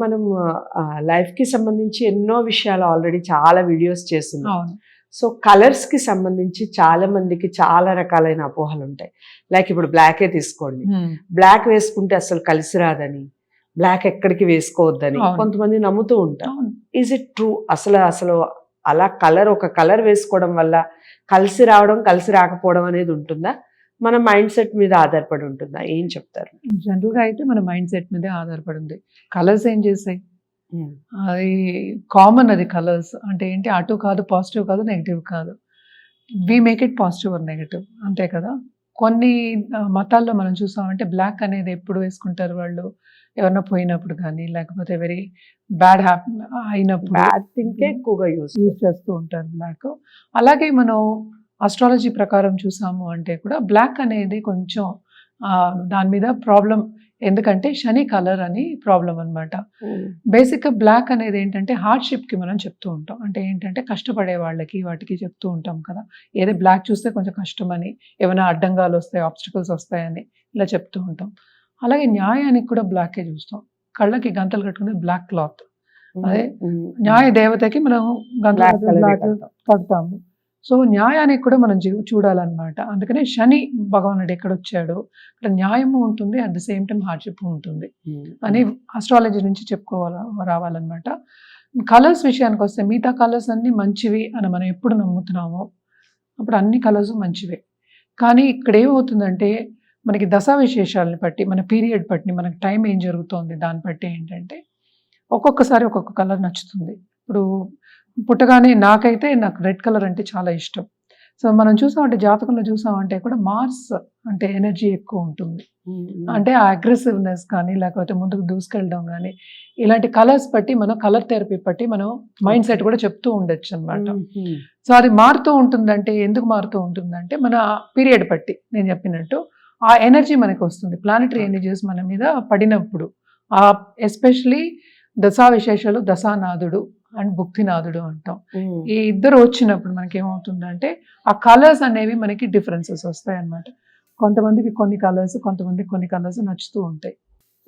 మనం లైఫ్కి సంబంధించి ఎన్నో విషయాలు ఆల్రెడీ చాలా వీడియోస్ చేస్తున్నాం. సో కలర్స్కి సంబంధించి చాలా మందికి చాలా రకాలైన అపోహలు ఉంటాయి. లైక్ ఇప్పుడు బ్లాకే తీసుకోండి. ఉమ్, బ్లాక్ వేసుకుంటే అసలు కలిసి రాదని బ్లాక్ ఎక్కడికి వేసుకోవద్దని. కొంతమంది నమ్ముతూ ఉంటారు. ఈజ్ ఇట్ ట్రూ అసలు అసలు అలా కలర్ ఒక కలర్ వేసుకోవడం వల్ల కలిసి రావడం కలిసి రాకపోవడం అనేది ఉంటుందా? మన మైండ్ సెట్ మీద ఆధారపడి ఉంటుందా. ఏం చెప్తారు? జనరల్గా అయితే మన మైండ్ సెట్ మీదే ఆధారపడి ఉంది కలర్స్ ఏం చేస్తాయి? అది కామన్ అది కలర్స్. అంటే ఏంటి? అటు కాదు పాజిటివ్ కాదు నెగిటివ్ కాదు. We make it positive or negative. అంతే కదా? కొన్ని మతాల్లో మనం చూసామంటే బ్లాక్ అనేది ఎప్పుడు వేసుకుంటారు వాళ్ళు? ఎవరన్నా పోయినప్పుడు కానీ లేకపోతే వెరీ బ్యాడ్ హ్యాప్ అయినప్పుడు బ్యాడ్ థింకే ఎక్కువగా యూస్ యూజ్ చేస్తూ ఉంటారు బ్లాక్. అలాగే మనం అస్ట్రాలజీ ప్రకారం చూసాము అంటే కూడా బ్లాక్ అనేది కొంచెం దాని మీద ప్రాబ్లం ఎందుకంటే శని కలర్ అని ప్రాబ్లం అన్నమాట. బేసిక్గా బ్లాక్ అనేది ఏంటంటే హార్డ్షిప్కి మనం చెప్తూ ఉంటాం. అంటే ఏంటంటే కష్టపడే వాళ్ళకి వాటికి చెప్తూ ఉంటాం కదా. ఏదో బ్లాక్ చూస్తే కొంచెం కష్టం అని ఏమైనా అడ్డంగాలు వస్తాయి ఆబ్స్టికల్స్ వస్తాయని ఇలా చెప్తూ ఉంటాం. అలాగే న్యాయానికి కూడా బ్లాకే చూస్తాం. కళ్ళకి గంతలు కట్టుకునే బ్లాక్ క్లాత్ అదే న్యాయ దేవతకి మనం గంతలు. కడతాము. సో న్యాయానికి కూడా మనం చూడాలన్నమాట. అందుకనే శని భగవానుడు ఎక్కడ వచ్చాడు ఇక్కడ న్యాయము ఉంటుంది at the same time hardship ఉంటుంది అని అస్ట్రాలజీ నుంచి చెప్పుకోవాలి రావాలన్నమాట. కలర్స్ విషయానికి వస్తే మిగతా కలర్స్ అన్నీ మంచివి అని మనం ఎప్పుడు నమ్ముతున్నామో అప్పుడు అన్ని కలర్స్ మంచివే. కానీ ఇక్కడ ఏమవుతుందంటే మనకి దశా విశేషాలని బట్టి మన పీరియడ్ బట్టి మనకి టైం ఏం జరుగుతోంది దాన్ని బట్టి ఏంటంటే ఒక్కొక్కసారి ఒక్కొక్క కలర్ నచ్చుతుంది. ఇప్పుడు పుట్టగానే నాకైతే నాకు రెడ్ కలర్ అంటే చాలా ఇష్టం. సో మనం చూసామంటే జాతకంలో చూసామంటే కూడా మార్స్ అంటే ఎనర్జీ ఎక్కువ ఉంటుంది. అంటే ఆ అగ్రెసివ్నెస్ కానీ లేకపోతే ముందుకు దూసుకెళ్ళడం కానీ ఇలాంటి కలర్స్ బట్టి మనం కలర్ థెరపీ బట్టి మనం మైండ్ సెట్ కూడా చెప్తూ ఉండొచ్చు అనమాట సో అది మారుతూ ఉంటుందంటే ఎందుకు మారుతూ ఉంటుందంటే మన పీరియడ్ బట్టి నేను చెప్పినట్టు ఆ ఎనర్జీ మనకి వస్తుంది. ప్లానటరీ ఎనర్జీస్ మన మీద పడినప్పుడు ఆ ఎస్పెషలీ దశా విశేషాలు దశానాథుడు అండ్ భుక్తినాథుడు అంటాం. ఈ ఇద్దరు వచ్చినప్పుడు మనకి ఏమవుతుందంటే ఆ కలర్స్ అనేవి మనకి డిఫరెన్సెస్ వస్తాయి అన్నమాట కొంతమందికి కొన్ని కలర్స్ కొంతమందికి కొన్ని కలర్స్ నచ్చుతూ ఉంటాయి.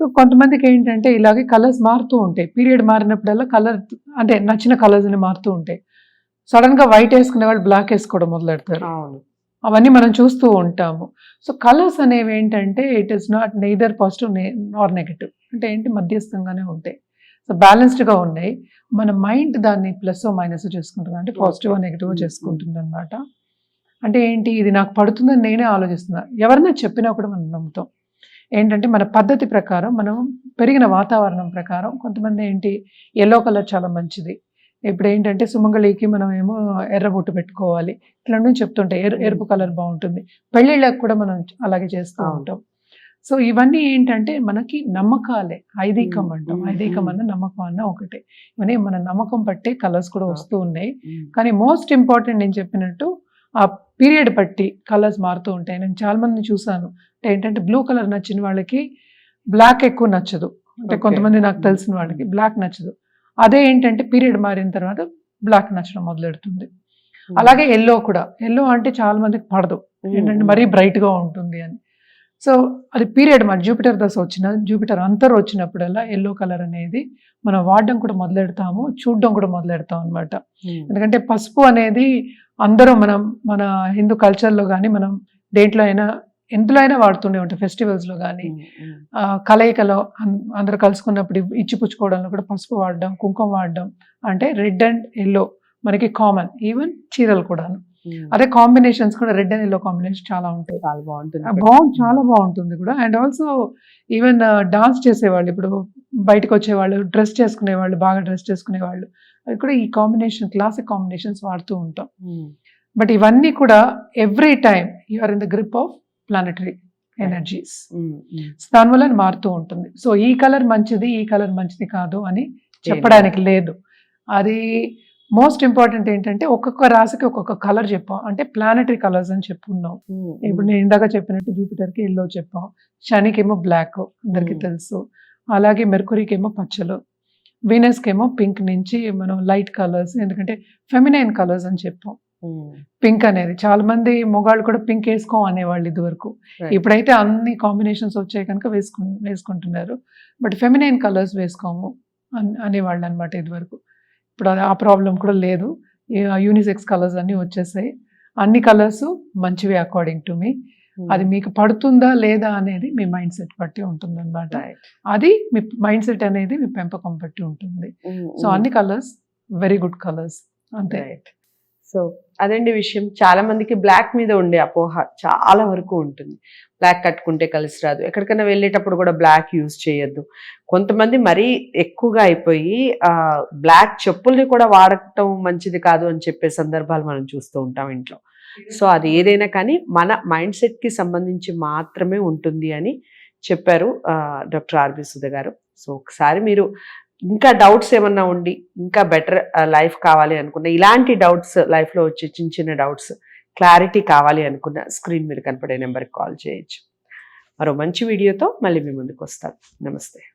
సో కొంతమందికి ఏంటంటే ఇలాగే కలర్స్ మారుతూ ఉంటాయి. పీరియడ్ మారినప్పుడల్లా కలర్ అంటే నచ్చిన కలర్స్ అని మారుతూ ఉంటాయి. సడన్గా వైట్ వేసుకునే వాళ్ళు బ్లాక్ వేసుకోవడం మొదలెడతారు. అవును. అవన్నీ మనం చూస్తూ ఉంటాము. సో కలర్స్ అనేవి ఏంటంటే it is not neither positive nor negative అంటే ఏంటి? మధ్యస్థంగానే ఉంటాయి. సో బ్యాలెన్స్డ్గా ఉన్నాయి. మన మైండ్ దాన్ని ప్లస్ మైనస్ చేసుకుంటుంది. అంటే పాజిటివ్ నెగిటివ్ చేసుకుంటుంది అనమాట అంటే ఏంటి? ఇది నాకు పడుతుందని నేనే ఆలోచిస్తున్నా. ఎవరైనా చెప్పినా కూడా మనం నమ్ముతాం. ఏంటంటే మన పద్ధతి ప్రకారం మనం పెరిగిన వాతావరణం ప్రకారం కొంతమంది ఏంటి? ఎల్లో కలర్ చాలా మంచిది. ఇప్పుడు ఏంటంటే సుమంగళికి మనం ఏమో ఎర్ర బొట్టు పెట్టుకోవాలి. ఇట్లా నుంచి చెప్తుంటాయి ఎరు ఎరుపు కలర్ బాగుంటుంది. పెళ్ళిళ్ళకి కూడా మనం అలాగే చేస్తూ. ఉంటాం. సో ఇవన్నీ ఏంటంటే మనకి నమ్మకాలే. ఐదీకం అంటాం. ఐదీకం. అన్న నమ్మకం అన్న ఒకటే. ఇవన్నీ మన నమ్మకం బట్టే కలర్స్ కూడా వస్తూ ఉన్నాయి. కానీ మోస్ట్ ఇంపార్టెంట్ నేను చెప్పినట్టు ఆ పీరియడ్ బట్టి కలర్స్ మారుతూ ఉంటాయి. నేను చాలా మందిని చూసాను. అంటే ఏంటంటే బ్లూ కలర్ నచ్చిన వాళ్ళకి బ్లాక్ ఎక్కువ నచ్చదు. అంటే. కొంతమంది నాకు తెలిసిన వాళ్ళకి బ్లాక్ నచ్చదు. అదే ఏంటంటే పీరియడ్ మారిన తర్వాత బ్లాక్ నచ్చడం మొదలెడుతుంది. అలాగే ఎల్లో కూడా. ఎల్లో అంటే చాలా మందికి పడదు. ఏంటంటే. మరీ బ్రైట్గా ఉంటుంది అని. సో అది పీరియడ్ మరి జూపిటర్ దశ వచ్చిన జూపిటర్ అంతర్ వచ్చినప్పుడల్లా ఎల్లో కలర్ అనేది మనం వాడడం కూడా మొదలెడతాము చూడడం కూడా మొదలెడతాం అన్నమాట ఉమ్. ఎందుకంటే పసుపు అనేది అందరూ మనం మన హిందూ కల్చర్లో కానీ మనం దేంట్లో అయినా ఎందులో అయినా వాడుతూనే ఉంటాం ఫెస్టివల్స్లో కానీ ఉమ్. ఆ, కలయికలో అందరూ కలుసుకున్నప్పుడు ఇచ్చి పుచ్చుకోవడంలో కూడా పసుపు వాడడం కుంకుమ వాడడం అంటే రెడ్ అండ్ ఎల్లో మనకి కామన్ ఈవెన్ చీరలు కూడాను. అదే కాంబినేషన్స్ కూడా రెడ్ అండ్ ఎల్లో కాంబినేషన్ చాలా ఉంటాయి. చాలా బాగుంటుంది. బాగుంది చాలా బాగుంటుంది కూడా. అండ్ ఆల్సో ఈవెన్ డాన్స్ చేసేవాళ్ళు ఇప్పుడు బయటకు వచ్చేవాళ్ళు డ్రెస్ చేసుకునేవాళ్ళు బాగా డ్రెస్ చేసుకునేవాళ్ళు అది కూడా ఈ కాంబినేషన్ క్లాసిక్ కాంబినేషన్స్ వాడుతూ ఉంటాం. బట్ ఇవన్నీ కూడా every time you are in the grip of planetary energies. దానివల్ల మారుతూ ఉంటుంది. సో ఈ కలర్ మంచిది ఈ కలర్ మంచిది కాదు అని చెప్పడానికి లేదు. అది మోస్ట్ ఇంపార్టెంట్ ఏంటంటే ఒక్కొక్క రాశికి ఒక్కొక్క కలర్ చెప్పాం. అంటే ప్లానటరీ కలర్స్ అని చెప్పుకున్నాం ఉమ్, ఇప్పుడు నేను ఇందాక చెప్పినట్టు జూపిటర్కి ఎల్లో చెప్పాం. శనికి ఏమో బ్లాక్ అందరికి Hmm. తెలుసు. అలాగే మెర్కురీకి ఏమో పచ్చలు. వీనస్కి ఏమో పింక్ నుంచి మనం లైట్ కలర్స్ ఎందుకంటే ఫెమినైన్ కలర్స్ అని చెప్పాం. పింక్ అనేది చాలా మంది మొగాళ్ళు కూడా పింక్ వేసుకోం అనేవాళ్ళు ఇది వరకు Right. ఇప్పుడైతే అన్ని కాంబినేషన్స్ వచ్చాయి కనుక వేసుకు వేసుకుంటున్నారు. బట్ ఫెమినైన్ కలర్స్ వేసుకోము అన్- అనేవాళ్ళు అనమాట ఇది వరకు ఇప్పుడు అది ఆ ప్రాబ్లం కూడా లేదు. యూనిసెక్స్ కలర్స్ అన్ని వచ్చేసాయి. అన్ని కలర్స్ మంచివి అకార్డింగ్ టు మీ అది మీకు పడుతుందా లేదా అనేది మీ మైండ్ సెట్ బట్టి ఉంటుంది అనమాట అది మీ మైండ్ సెట్ అనేది మీ పెంపకం బట్టి ఉంటుంది. సో అన్ని కలర్స్ వెరీ గుడ్ కలర్స్ అంతే. సో అదండి విషయం. చాలా మందికి బ్లాక్ మీద ఉండే అపోహ చాలా వరకు ఉంటుంది. బ్లాక్ కట్టుకుంటే కలిసి రాదు. ఎక్కడికైనా వెళ్ళేటప్పుడు కూడా బ్లాక్ యూజ్ చేయొద్దు. కొంతమంది మరీ ఎక్కువగా అయిపోయి బ్లాక్ చెప్పుల్ని కూడా వాడటం మంచిది కాదు అని చెప్పే సందర్భాలు మనం చూస్తూ ఉంటాం ఇంట్లో. సో అది ఏదైనా కానీ మన మైండ్ సెట్కి సంబంధించి మాత్రమే ఉంటుంది అని చెప్పారు డాక్టర్ ఆర్బి సుధ గారు సో ఒకసారి మీరు ఇంకా డౌట్స్ ఏమన్నా ఉండి ఇంకా బెటర్ లైఫ్ కావాలి అనుకున్న ఇలాంటి డౌట్స్ లైఫ్లో వచ్చే చిన్న చిన్న డౌట్స్ క్లారిటీ కావాలి అనుకున్న స్క్రీన్ మీద కనపడే నెంబర్కి కాల్ చేయొచ్చు. మరో మంచి వీడియోతో మళ్ళీ మీ ముందుకు వస్తాను. నమస్తే.